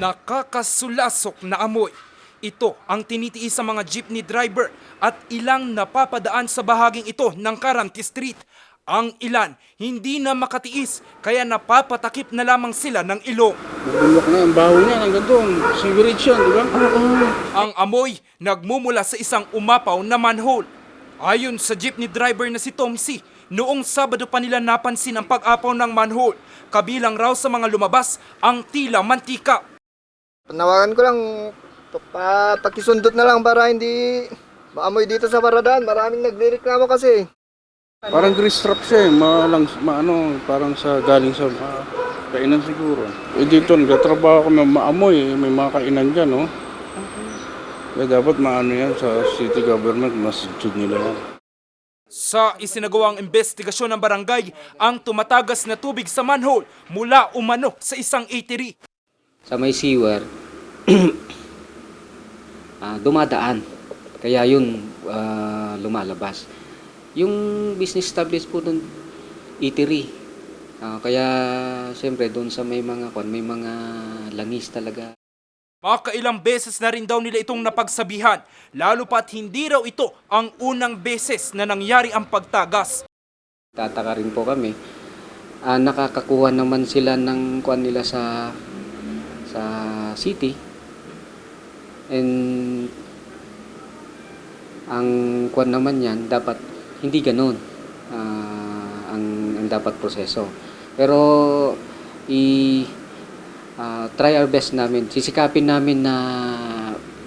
Nakakasulasok na amoy. Ito ang tinitiis sa mga jeepney driver at ilang napapadaan sa bahaging ito ng Karanti Street. Ang ilan hindi na makatiis kaya napapatakip na lamang sila ng ilong. Nabulok na yung baho niya, hanggang doon. Sewerage yan, di ba? Ang amoy nagmumula sa isang umapaw na manhole. Ayon sa jeepney driver na si Tom C., noong Sabado pa nila napansin ang pag-apaw ng manhole. Kabilang raw sa mga lumabas ang tila mantika. Panawagan ko lang, pa, pakisundot na lang para hindi maamoy dito sa paradaan. Maraming nagrereklamo kasi. Parang grease trap siya eh. Malang, maano, parang sa galing sa ah, kainan siguro. Eh dito, nagtatrabaho kami maamoy. eh. May mga kainan dyan, no? Kaya dapat maano yan sa city government, mas nila yan. Sa isinagawang investigasyon ng barangay, ang tumatagas na tubig sa manhole mula umano sa isang eatery. sa may sewer, ah, dumadaan. Kaya yun ah, lumalabas. Yung business established po doon, eatery. Ah, kaya siyempre doon sa may mga kwan, may mga langis talaga. Makailang beses na rin daw nila itong napagsabihan, lalo pat hindi raw ito ang unang beses na nangyari ang pagtagas. Tataka rin po kami. Ah, nakakakuha naman sila ng kwan nila sa sa city. And ang kwan naman yan, dapat hindi ganun ah, ang, ang dapat proseso. Pero i ah, try our best namin. Sisikapin namin na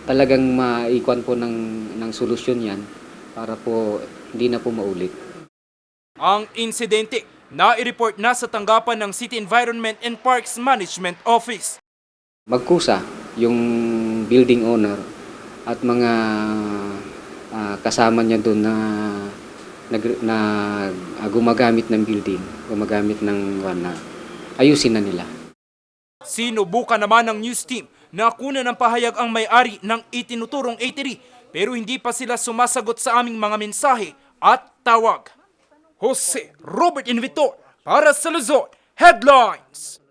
talagang maikuan po ng, ng solusyon yan para po hindi na po maulit. Ang insidente na i-report na sa tanggapan ng City Environment and Parks Management Office. magkusa yung building owner at mga ah, kasama niya doon na nag, na ah, gumagamit ng building, gumagamit ng na ayusin na nila. Sinubukan naman ng news team na kunan ng pahayag ang may-ari ng itinuturong eatery pero hindi pa sila sumasagot sa aming mga mensahe at tawag. Jose Robert Invitor para sa Luzon Headlines!